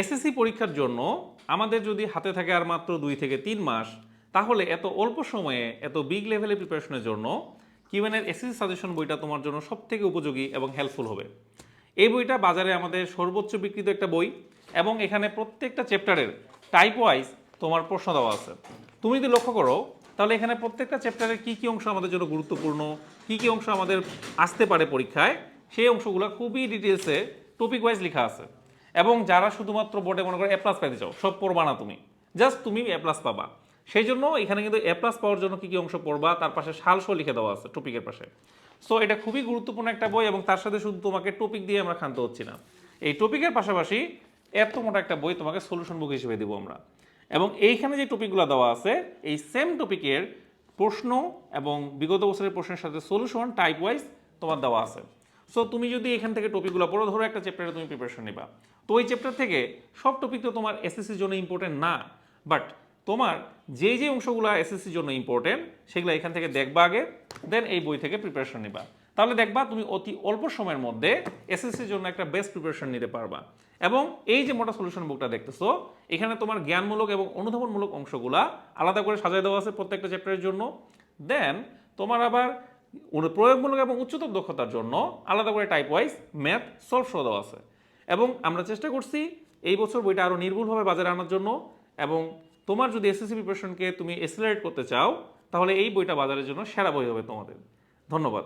SSC পরীক্ষার জন্য আমাদের যদি হাতে থাকে আর মাত্র দুই থেকে তিন মাস, তাহলে এত অল্প সময়ে, এত বিগ লেভেলের প্রিপারেশনের জন্য কিউএনের এসএসসি সাজেশন বইটা তোমার জন্য সব থেকে উপযোগী এবং হেল্পফুল হবে। এই বইটা বাজারে আমাদের সর্বোচ্চ বিক্রিত একটা বই এবং এখানে প্রত্যেকটা চ্যাপ্টারের টাইপ ওয়াইজ তোমার প্রশ্ন দেওয়া আছে। তুমি যদি লক্ষ্য করো, তাহলে এখানে প্রত্যেকটা চ্যাপ্টারের কী কী অংশ আমাদের জন্য গুরুত্বপূর্ণ, কী কী অংশ আমাদের আসতে পারে পরীক্ষায়, সেই অংশগুলো খুবই ডিটেলসে টপিক ওয়াইজ লেখা আছে। এবং যারা শুধুমাত্র বোর্ডে মনে করো এ প্লাস পাইতে চাও, সব পড়বা না তুমি। জাস্ট তুমি এ প্লাস পাবা। সেই জন্য এখানে কিন্তু এ প্লাস পাওয়ার জন্য কী কী অংশ পড়বা, তার পাশে সালসও লিখে দেওয়া আছে টপিকের পাশে। সো এটা খুবই গুরুত্বপূর্ণ একটা বই এবং তার সাথে শুধু তোমাকে টপিক দিয়ে আমরা ক্ষান্ত হচ্ছি না। এই টপিকের পাশাপাশি এত মোটা একটা বই তোমাকে সলিউশন বুক হিসেবে দেবো আমরা। এবং এইখানে যে টপিকগুলো দেওয়া আছে, এই সেম টপিকের প্রশ্ন এবং বিগত বছরের প্রশ্নের সাথে সলিউশন টাইপ ওয়াইজ তোমার দেওয়া আছে। সো তুমি যদি এখান থেকে টপিকগুলো পড়ো, ধরো একটা চ্যাপ্টারে তুমি প্রিপারেশন নিবা। তো ওই চ্যাপ্টার থেকে সব টপিক তো তোমার এসএসসির জন্য ইম্পর্টেন্ট না বাট তোমার যে যে অংশগুলো এসএসসির জন্য ইম্পর্টেন্ট সেগুলো এখান থেকে দেখবা আগে দেন এই বই থেকে প্রিপারেশন নিবা। তাহলে দেখবা তুমি অতি অল্প সময়ের মধ্যে এসএসসির জন্য একটা বেস্ট প্রিপারেশন নিতে পারবা। এবং এই যে মোটা সলিউশন বুকটা দেখতেছো, এখানে তোমার জ্ঞানমূলক এবং অনুধাবনমূলক অংশগুলা আলাদা করে সাজায় দেওয়া আছে প্রত্যেকটা চ্যাপ্টারের জন্য। দেন তোমার আবার প্রয়োগমূলক এবং উচ্চতর দক্ষতার জন্য আলাদা করে টাইপ ওয়াইজ ম্যাথ সলভ সহ দেওয়া আছে। এবং আমরা চেষ্টা করছি এই বছর বইটা আরও নির্ভুলভাবে বাজারে আনার জন্য এবং তোমার যদি এসএসসি প্রিপারেশনকে তুমি এক্সেলারেট করতে চাও, তাহলে এই বইটা বাজারের জন্য সেরা বই হবে তোমাদের। ধন্যবাদ।